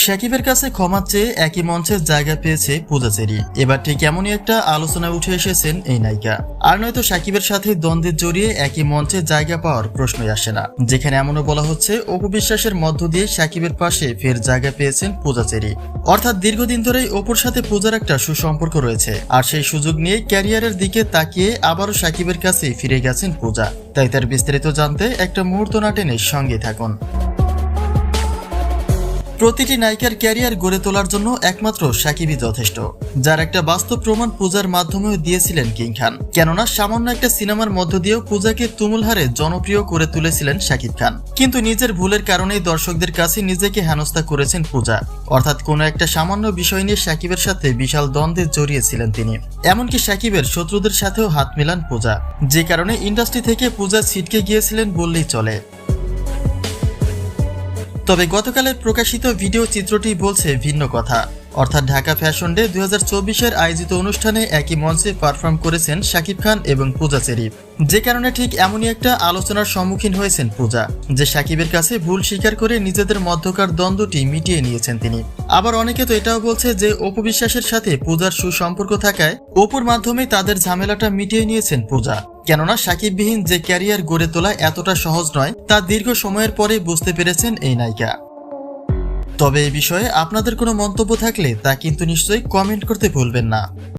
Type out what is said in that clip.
সাকিবের কাছে ক্ষমা চেয়ে একই মঞ্চে জায়গা পেয়েছে পূজা চেরি এবার ঠিক এমনই একটা আলোচনায় উঠে এসেছেন এই নায়িকা। আর নয়তো সাকিবের সাথে দ্বন্দ্বে জড়িয়ে একই মঞ্চে জায়গা পাওয়ার প্রশ্নই আসে না। যেখানে এমনও বলা হচ্ছে অপু বিশ্বাসের মধ্য দিয়ে সাকিবের পাশে ফের জায়গা পেয়েছেন পূজা চেরি অর্থাৎ দীর্ঘদিন ধরেই অপুর সাথে পূজার একটা সুসম্পর্ক রয়েছে। আর সেই সুযোগ নিয়ে ক্যারিয়ারের দিকে তাকিয়ে আবারও সাকিবের কাছে ফিরে গেছেন পূজা। তাই তার বিস্তারিত জানতে একটা মুহূর্ত না টেনে সঙ্গে থাকুন। প্রতিটি নায়িকার ক্যারিয়ার গড়ে তোলার জন্য একমাত্র সাকিবই যথেষ্ট, যার একটা বাস্তব প্রমাণ পূজার মাধ্যমেও দিয়েছিলেন কিং খান। কেননা, সামান্য একটা সিনেমার মধ্য দিয়েও পূজাকে তুমুল হারে জনপ্রিয় করে তুলেছিলেন শাকিব খান। কিন্তু নিজের ভুলের কারণেই দর্শকদের কাছে নিজেকে হেনস্থা করেছেন পূজা। অর্থাৎ কোনো একটা সামান্য বিষয় নিয়ে সাকিবের সাথে বিশাল দ্বন্দ্বে জড়িয়েছিলেন তিনি। এমনকি সাকিবের শত্রুদের সাথেও হাত মেলান পূজা। যে কারণে ইন্ডাস্ট্রি থেকে পূজা ছিটকে গিয়েছিলেন বললেই চলে। তবে গতকালের প্রকাশিত ভিডিও চিত্রটি বলছে ভিন্ন কথা। অর্থাৎ ঢাকা ফ্যাশন ডে দুই হাজার আয়োজিত অনুষ্ঠানে একই মঞ্চে পারফর্ম করেছেন শাকিব খান এবং পূজা চেরি যে কারণে ঠিক এমনই একটা আলোচনার সম্মুখীন হয়েছেন পূজা, যে সাকিবের কাছে ভুল স্বীকার করে নিজেদের মধ্যকার দ্বন্দ্বটি মিটিয়ে নিয়েছেন তিনি। আবার অনেকে তো এটাও বলছে যে অপু বিশ্বাসের সাথে পূজার সুসম্পর্ক থাকায় অপুর মাধ্যমে তাদের ঝামেলাটা মিটিয়ে নিয়েছেন পূজা। কেননা সাকিববিহীন যে ক্যারিয়ার গড়ে তোলা এতটা সহজ নয়, তা দীর্ঘ সময়ের পরে বুঝতে পেরেছেন এই নায়িকা। তবে এই বিষয়ে আপনাদের কোনো মন্তব্য থাকলে তা কিন্তু নিশ্চয়ই কমেন্ট করতে ভুলবেন না।